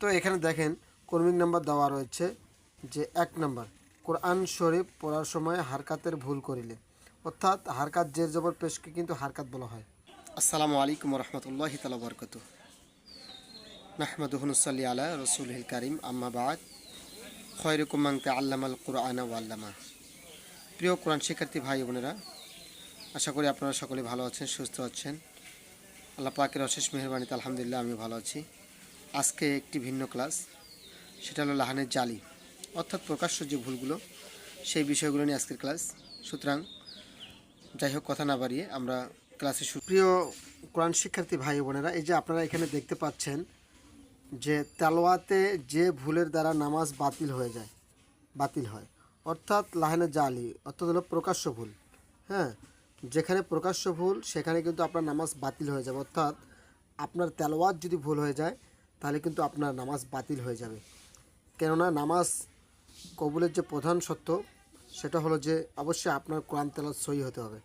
তো এখানে দেখেন কর্মিক নাম্বার দেওয়া রয়েছে যে এক নাম্বার, কোরআন শরীফ পড়ার সময় হারকাতের ভুল করিলে। অর্থাৎ হারকাত জের জবর পেশকে কিন্তু হারকাত বলা হয়। আসসালামু আলাইকুম রহমতুল্লাহ তালা বরকত নাহমদুহনুসাল্লি আলা রসুল হিল করিম, আম্মা বাদ। খয়রকুমাংতে আল্লামাল কোরআনা ওয়াল্লামা প্রিয় কোরআন শিক্ষার্থী ভাই বোনেরা, আশা করি আপনারা সকলে ভালো আছেন, সুস্থ আছেন। আল্লাহ পাকের অশেষ মেহরবানিতে আলহামদুলিল্লাহ আমি ভালো আছি। আজকে একটি ভিন্ন ক্লাস। সেটা হলো লাহানের জালি। অর্থাৎ প্রকাশ্য যে ভুলগুলো, সেই বিষয়গুলো নিয়ে আজকের ক্লাস। সুতরাং যাই হোক, কথা না বাড়িয়ে আমরা ক্লাসে শুরু প্রিয় কোরআন শিক্ষার্থী ভাই বোনেরা, এই যে আপনারা এখানে দেখতে পাচ্ছেন যে তেলোয়াতে যে ভুলের দ্বারা নামাজ বাতিল হয়ে যায়, বাতিল হয়। অর্থাৎ লাহানে জালি, অর্থাৎ হলো প্রকাশ্য ভুল। হ্যাঁ যেখানে প্রকাশ্য ভুল, সেখানে কিন্তু আপনার নামাজ বাতিল হয়ে যাবে। অর্থাৎ আপনার তেলোয়াত যদি ভুল হয়ে যায় তাহলে কিন্তু আপনার নামাজ বাতিল হয়ে যাবে। কেননা নামাজ কবুলের যে প্রধান সত্য, সেটা হলো যে অবশ্যই আপনার কোরআন তেলাত সই হতে হবে।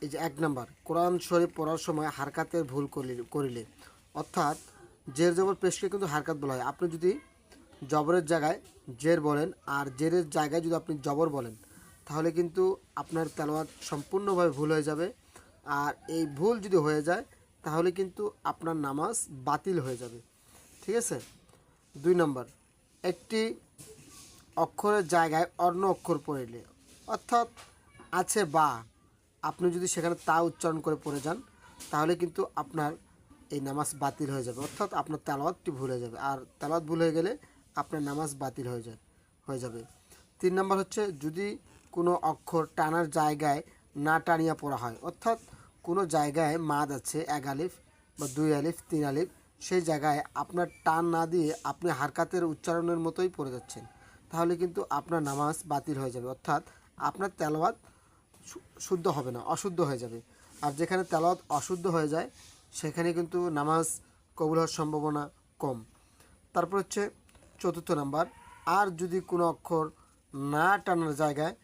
এই যে এক নাম্বার, কোরআন শরীফ পড়ার সময় হারকাতের ভুল করলি- অর্থাৎ জের জবর পেশকে কিন্তু হারকাত বলা হয়। আপনি যদি জবরের জায়গায় জের বলেন, আর জেরের জায়গায় যদি আপনি জবর বলেন, তাহলে কিন্তু আপনার তেলাওয়াত সম্পূর্ণভাবে ভুল হয়ে যাবে। আর এই ভুল যদি হয়ে যায়, তাহলে কিন্তু আপনার নামাজ বাতিল হয়ে যাবে। ঠিক আছে? দুই নম্বর, একটি অক্ষরের জায়গায় অন্য অক্ষর পড়িলে, অর্থাৎ আছে বা, আপনি যদি সেখানে তা উচ্চারণ করে পড়ে যান, তাহলে কিন্তু আপনার এই নামাজ বাতিল হয়ে যাবে, অর্থাৎ আপনার তেলাওয়াতটি ভুল হয়ে যাবে, আর তেলাওয়াত ভুল হয়ে গেলে আপনার নামাজ বাতিল হয়ে যায়, হয়ে যাবে। তিন নম্বর হচ্ছে, যদি কোনো অক্ষর টানার জায়গায় না টানিয়া পড়া হয়, অর্থাৎ কোনো জায়গায় মাদ আছে, এক আলিফ বা দুই আলিফ, তিন আলিফ সেই জায়গায় আপনার টান না দিয়ে আপনি হারকাতের উচ্চারণের মতোই পড়ে যাচ্ছেন। তাহলে কিন্তু আপনার নামাজ বাতিল হয়ে যাবে। অর্থাৎ আপনার তেলাওয়াত শুদ্ধ হবে না, অশুদ্ধ হয়ে যাবে। আর যেখানে তেলাওয়াত অশুদ্ধ হয়ে যায়, সেখানে কিন্তু নামাজ কবুল হওয়ার সম্ভাবনা কম। তারপর হচ্ছে চতুর্থ নাম্বার, আর যদি কোনো অক্ষর না টানার জায়গায়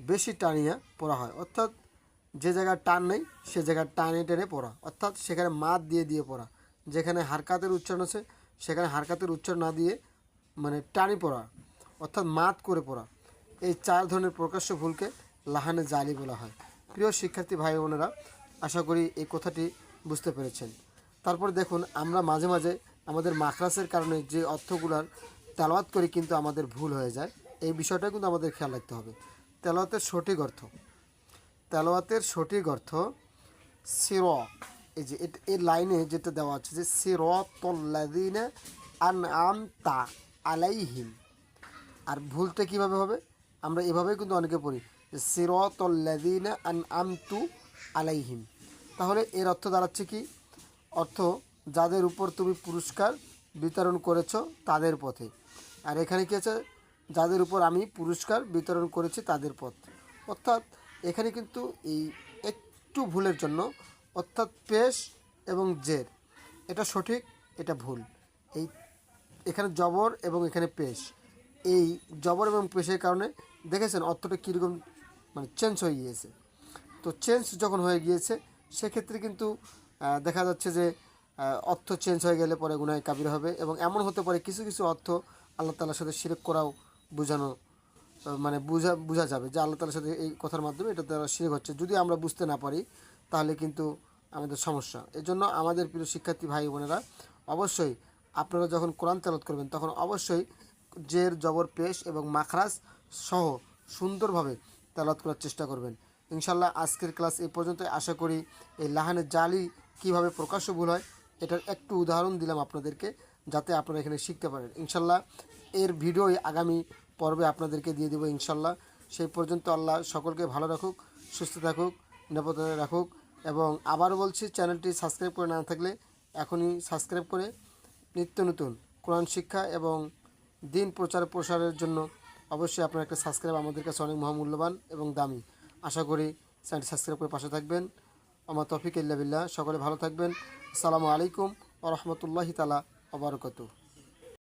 বেশি টানিয়া পড়া হয়, অর্থাৎ যে জায়গায় টান নেই, সে জায়গায় টানে টেনে পড়া, অর্থাৎ সেখানে মাত দিয়ে দিয়ে পড়া যেখানে হারকাতের উচ্চারণ আছে, সেখানে হারকাতের উচ্চারণ না দিয়ে মানে টানি পড়া, অর্থাৎ মাত করে পড়া। এই চার ধরনের প্রকাশ্য ভুলকে লাহানে জালি বলা হয়। প্রিয় শিক্ষার্থী ভাই বোনেরা, আশা করি এই কথাটি বুঝতে পেরেছেন। তারপর দেখুন, আমরা মাঝে মাঝে আমাদের মাখরাসের কারণে যে অর্থগুলার তেলাওয়াত করি কিন্তু আমাদের ভুল হয়ে যায়। এই বিষয়টা কিন্তু আমাদের খেয়াল রাখতে হবে। তেলাওয়াতের সঠিক অর্থ। তেলাওয়াতের সঠিক অর্থ সির এই যে এই লাইনে যেটা দেওয়া আছে যে সির তল্লাদিনে আন আম তা আলাইহিম। আর ভুলটা কীভাবে হবে? আমরা এভাবেই কিন্তু অনেকে পড়ি, যে সিরতল্লাদিনা আন আমতু আলাইহিম। তাহলে এর অর্থ দাঁড়াচ্ছে কি? অর্থ, যাদের উপর তুমি পুরস্কার বিতরণ করেছ তাদের পথে। আর এখানে কি আছে? যাদের উপর আমি পুরস্কার বিতরণ করেছি তাদের পথ। অর্থাৎ, এখানে কিন্তু এই একটু ভুলের জন্য অর্থাৎ পেশ এবং জের। এটা সঠিক, এটা ভুল। এই, এখানে জবর এবং এখানে পেশ। এই জবর এবং পেশের কারণে দেখেছেন অর্থটা কীরকম মানে চেঞ্জ হয়ে গিয়েছে। তো চেঞ্জ যখন হয়ে গিয়েছে, সেক্ষেত্রে কিন্তু দেখা যাচ্ছে যে অর্থ চেঞ্জ হয়ে গেলে পরে গুনায় কাবির হবে এবং এমন হতে পারে কিছু কিছু অর্থ আল্লাহ তালার সাথে শিরক করাও বোঝানো মানে বোঝা বোঝা যাবে যে আল্লাহ তালার সাথে এই কথার মাধ্যমে এটা তারা শিরক হচ্ছে। যদি আমরা বুঝতে না পারি, তাহলে কিন্তু আমাদের সমস্যা। এজন্য আমাদের প্রিয় শিক্ষার্থী ভাই বোনেরা, অবশ্যই আপনারা যখন কোরআন তেলত করবেন, তখন অবশ্যই জের, জবর, পেশ এবং মাখরাজ সহ সুন্দরভাবে তেলাত করার চেষ্টা করবেন। ইনশাল্লাহ আজকের ক্লাস এই পর্যন্ত আশা করি এই লাহানের জালি কীভাবে প্রকাশ্য ভুল হয়, এটার একটু উদাহরণ দিলাম আপনাদেরকে, যাতে আপনারা এখানে শিখতে পারেন। ইনশাল্লাহ এর ভিডিও আগামী পর্বে আপনাদেরকে দিয়ে দেবো ইনশাল্লাহ সেই পর্যন্ত আল্লাহ সকলকে ভালো রাখুক, সুস্থ থাকুক, নিরাপদে রাখুক। এবং আবার বলছি, চ্যানেলটি সাবস্ক্রাইব করে না থাকলে এখনই সাবস্ক্রাইব করে নিত্য নতুন কোরআন শিক্ষা এবং দিন প্রচার প্রসারের জন্য অবশ্যই আপনার একটা সাবস্ক্রাইব আমাদের কাছে অনেক মহামূল্যবান এবং দামি। আশা করি চ্যানেলটি সাবস্ক্রাইব করে পাশে থাকবেন। আমার তফিক ইল্লা বিল্লাহ। সকলে ভালো থাকবেন। আসসালামু আলাইকুম ও রহমতুল্লাহি তালা অবরকতু